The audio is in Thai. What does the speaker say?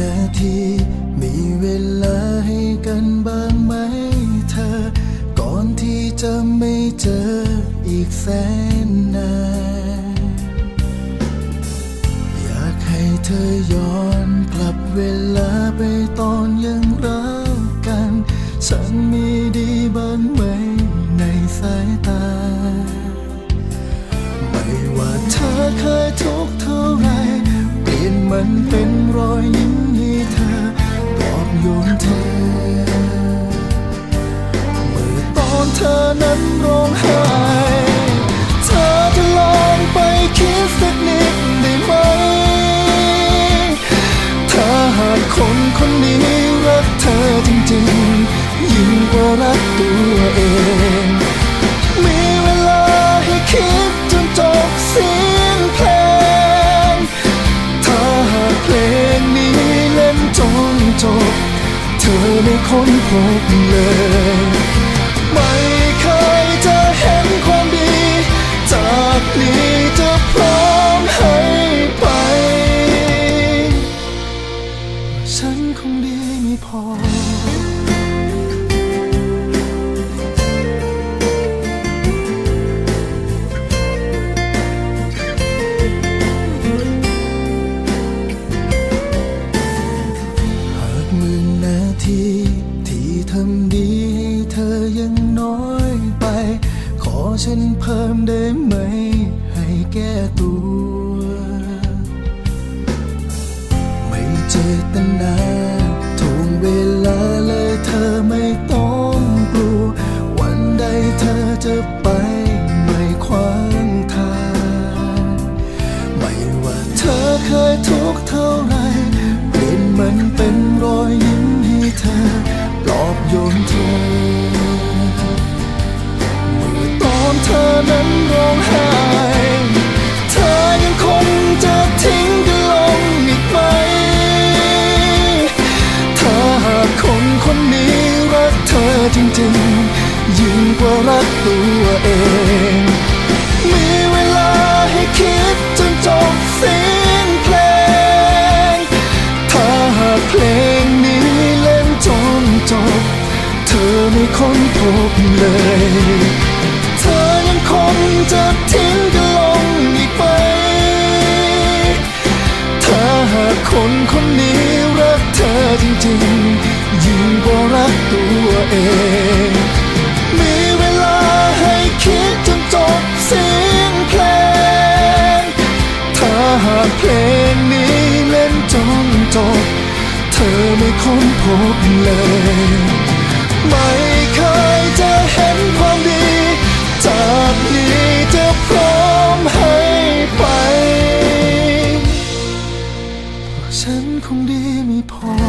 นาที มีเวลาให้กันบ้างไหมเธอ ก่อนที่จะไม่เจออีกแสนนานอยากให้เธอย้อนกลับเวลาไปตอนยังรักกัน ฉันมีดีบ้างไหมในสายตา ไม่ว่าเธอเคยทุกข์เท่าไรเปลี่ยนมันเป็นรอยยิ้ม วงเธอ เมื่อตอนเธอนั้นร้องไห้ ไม่ค้นพบเลย ไม่ ฉันเพิ่มได้ไหม ให้แก้ตัว ไม่เจตนาทวงเวลาเลยเธอไม่ต้องกลัว วันใดเธอจะไปไม่ขวางทาง ไม่ว่าเธอเคยทุกข์เท่าไรเปลี่ยนมันเป็นรอยยิ้มให้เธอปลอบโยน อจริงๆ ยิ่งกว่ารักตัวเอง มีเวลาให้คิดจนจบเสียงเพลง ถ้าหากเพลงนี้เล่นจนจบ เธอไม่ค้นพบเลย เธอยังคงจะทิ้งกันลงอีกไหมถ้าหากคนคน หากเพลงนี้เล่นจนจบ เธอไม่ค้นพบเลย ไม่เคยจะเห็นความดี จากนี้จะพร้อมให้ไป ฉันคงดีไม่พอ